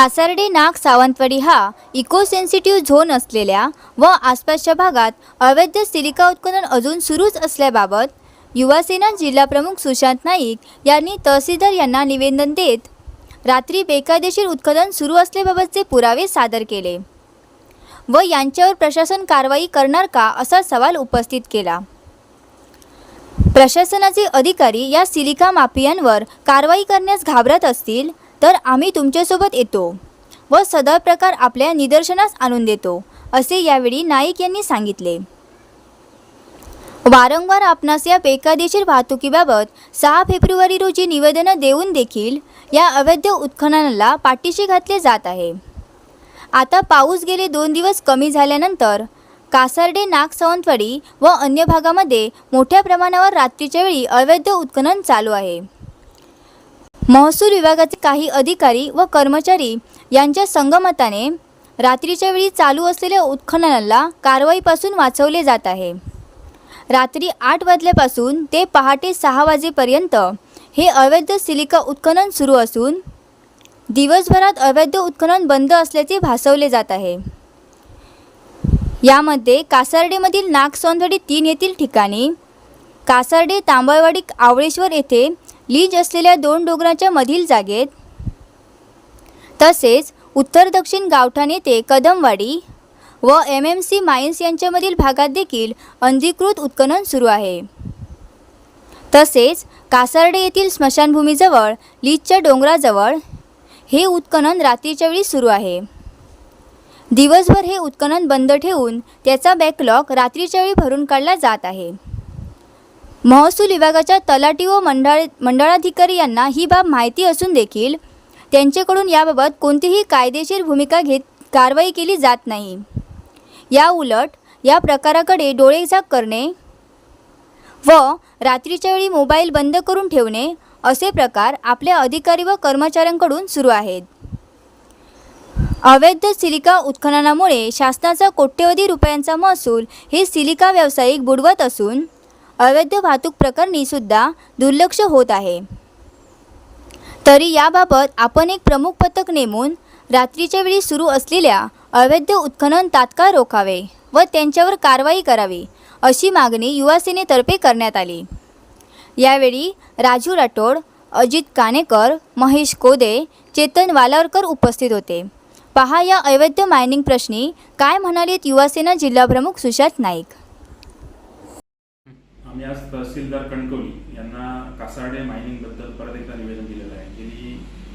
कासार्डे नाग सावंतवाडी हा eco sensitive zone असलेल्या व आसपासच्या भागात अवैध सिलिका उत्खनन अजून सुरूच असल्याबाबत युवासेना जिल्हाप्रमुख सुशांत नाईक यांनी तहसीलदार यांना निवेदन देत रात्री बेकायदेशीर उत्खनन सुरू असल्याबाबतचे पुरावे सादर केले व यांच्यावर प्रशासन कारवाई करणार का असा सवाल उपस्थित केला. प्रशासनाचे अधिकारी या सिलिका माफियांवर कारवाई करण्यास घाबरत असतील तर आम्ही तुमच्यासोबत येतो व सदर प्रकार आपल्या निदर्शनास आणून देतो असे यावेळी नाईक यांनी सांगितले. वारंवार आपणास या बेकायदेशीर वाहतुकीबाबत सहा फेब्रुवारी रोजी निवेदनं देऊन देखील या अवैध उत्खननाला पाठीशी घातले जात आहे. आता पाऊस गेले दोन दिवस कमी झाल्यानंतर कासार्डे नाग सावंतवाडी व अन्य भागामध्ये मोठ्या प्रमाणावर रात्रीच्या वेळी अवैध उत्खनन चालू आहे. महसूल विभागाचे काही अधिकारी व कर्मचारी यांच्या संगमताने रात्रीच्या वेळी चालू असलेल्या उत्खननाला कारवाईपासून वाचवले जात आहे. रात्री आठ वाजल्यापासून ते पहाटे सहा वाजेपर्यंत हे अवैध सिलिका उत्खनन सुरू असून दिवसभरात अवैध उत्खनन बंद असल्याचे भासवले जात आहे. यामध्ये कासार्डेमधील नागसोंदवाडी तीन येथील ठिकाणी कासार्डे तांबळवाडी आवळेश्वर येथे लीज असलेल्या दोन डोंगराच्या मधील जागेत. तसेच उत्तर दक्षिण गावठाणे ते कदमवाडी व एम एम सी माइन्स यांच्यामधील भागात देखील अनधिकृत उत्खनन सुरू आहे. तसेच कासार्डे येथील स्मशानभूमीजवळ लीजच्या डोंगराजवळ हे उत्खनन रात्रीच्या वेळी सुरू आहे. दिवसभर हे उत्खनन बंद ठेवून त्याचा बॅकलॉग रात्रीच्या वेळी भरून काढला जात आहे. महसूल विभागाच्या तलाठी व मंडळ मंडळाधिकारी यांना ही बाब माहिती असून देखील त्यांच्याकडून याबाबत कोणतीही कायदेशीर भूमिका घेत कारवाई केली जात नाही. या उलट या प्रकाराकडे डोळेझाक करणे व रात्रीच्या वेळी मोबाईल बंद करून ठेवणे असे प्रकार आपल्या अधिकारी व कर्मचाऱ्यांकडून सुरू आहेत. अवैध सिलिका उत्खननामुळे शासनाचा कोट्यवधी रुपयांचा महसूल हे सिलिका व्यावसायिक बुडवत असून अवैध वाहतूक प्रकरणी सुद्धा दुर्लक्ष होत आहे. तरी याबाबत आपण एक प्रमुख पथक नेमून रात्रीच्या वेळी सुरू असलेल्या अवैध उत्खनन तात्काळ रोखावे व त्यांच्यावर कारवाई करावी अशी मागणी युवासेनेतर्फे करण्यात आली. यावेळी राजू राठोड अजित कानेकर महेश कोदे चेतन वालावरकर उपस्थित होते. पहा या अवैध मायनिंग प्रश्नी काय म्हणालेत युवासेना जिल्हाप्रमुख सुशांत नाईक? आम्ही आज तहसीलदार कणकवली यांना कासार्डे मायनिंगबद्दल परत एकदा निवेदन दिलेलं आहे. गेली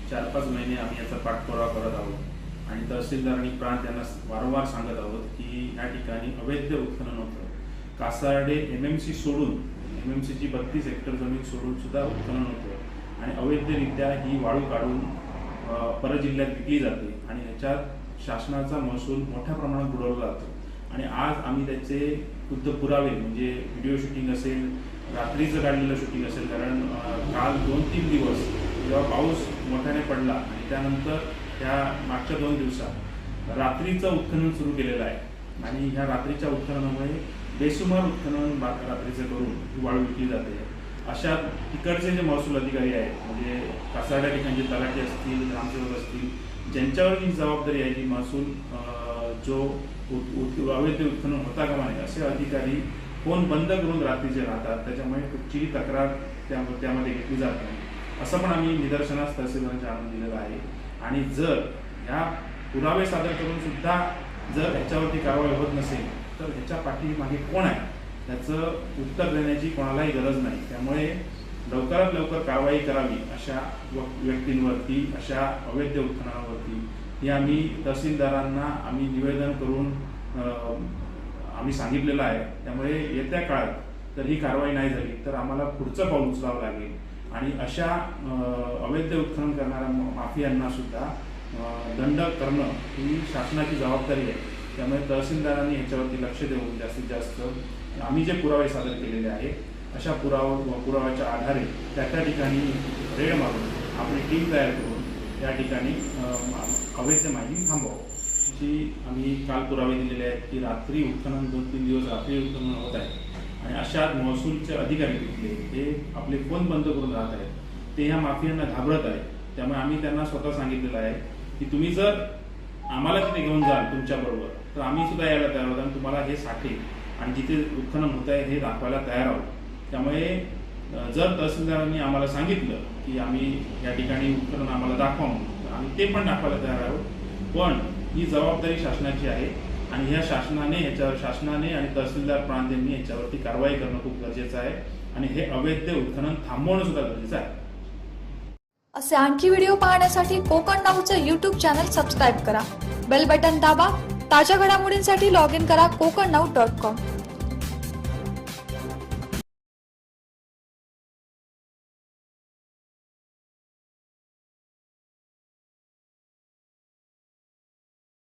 चार पाच महिने आम्ही याचा पाठपुरावा करत आहोत आणि तहसीलदार आणि प्रांत यांना वारंवार सांगत आहोत की या ठिकाणी अवैध उत्खनन होतं. कासार्डे एम एम सी सोडून एम एम सीची बत्तीस हेक्टर जमीन सोडून सुद्धा उत्खनन होतं. आणि अवैधरित्या ही वाळू काढून परजिल्ह्यात विकली जाते आणि ह्याच्यात शासनाचा महसूल मोठ्या प्रमाणात बुडवला जातो. आणि आज आम्ही त्याचे खुद्द पुरावे म्हणजे व्हिडिओ शूटिंग असेल रात्रीचं काढलेलं शूटिंग असेल कारण काल दोन तीन दिवस जेव्हा पाऊस मोठ्याने पडला आणि त्यानंतर त्या मागच्या दोन दिवसात रात्रीचं उत्खनन सुरू केलेलं आहे. आणि ह्या रात्रीच्या उत्खननामुळे बेसुमार उत्खनन रात्रीचं करून ही वाळू विकली जाते. अशा तिकडचे जे महसूल अधिकारी आहेत म्हणजे कासारड्या ठिकाणचे तलाठी असतील ग्रामसेवक असतील ज्यांच्यावर ही जबाबदारी आहे की महसूल जो अवैध उत्खनन होता कामा नाही असे अधिकारी फोन बंद करून रात्रीचे राहतात. त्याच्यामुळे कुठचीही तक्रार त्या त्यामध्ये घेतली जात नाही. असं पण आम्ही निदर्शनास तहसीलदारांच्या आणून दिलेलं आहे. आणि जर ह्या पुरावे सादर करून सुद्धा जर ह्याच्यावरती कारवाई होत नसेल तर ह्याच्या पाठीमागे कोण आहे? त्याचं उत्तर देण्याची कोणालाही गरज नाही. त्यामुळे लवकरात लवकर कारवाई करावी अशा व्यक्तींवरती अशा अवैध उत्खननावरती हे आम्ही तहसीलदारांना आम्ही निवेदन करून आम्ही सांगितलेलं आहे. त्यामुळे येत्या काळात जर ही कारवाई नाही झाली तर आम्हाला पुढचं पाऊल उचलावं लागेल. आणि अशा अवैध उत्खनन करणाऱ्या माफियांना सुद्धा दंड करणं ही शासनाची जबाबदारी आहे. त्यामुळे तहसीलदारांनी ह्याच्यावरती लक्ष देऊन जास्तीत जास्त आम्ही जे पुरावे सादर केलेले आहेत अशा पुरावा पुराव्याच्या आधारे त्या त्या ठिकाणी रेड मारून आपली टीम तयार करून त्या ठिकाणी हवेचं मायनिंग माहिती थांबवावं अशी आम्ही काल पुरावे दिलेले आहेत की रात्री उत्खनन दोन तीन दिवस रात्री उत्खनन होत आहे. आणि अशा महसूलचे अधिकारी तिथले हे आपले फोन बंद करून राहत आहेत. ते ह्या माफियांना घाबरत आहेत. त्यामुळे आम्ही त्यांना स्वतः सांगितलेलं आहे की तुम्ही जर आम्हाला तिथे घेऊन जाल तुमच्याबरोबर तर आम्ही सुद्धा यायला तयार होतो आणि तुम्हाला हे साठे आणि जिथे उत्खनन होत आहे हे दाखवायला तयार आहोत. त्यामुळे जर तहसीलदारांनी आम्हाला सांगितलं की आम्ही या ठिकाणी उपकरण आम्हाला दाखवा म्हणून आम्ही ते पण दाखवायला तयार आहोत. पण ही जबाबदारी शासनाची आहे आणि ह्या शासनाने ह्याच्यावर शासनाने आणि तहसीलदार प्रांत यांनी ह्याच्यावरती कारवाई करणं खूप गरजेचं आहे आणि हे अवैध उत्खनन थांबवणं सुद्धा गरजेचं आहे. असे आणखी व्हिडिओ पाहण्यासाठी कोकण नाऊचं यूट्यूब चॅनल सबस्क्राईब करा. बेल बटन दाबा ताज्या घडामोडींसाठी लॉग इन करा कोकण नाऊ डॉट कॉम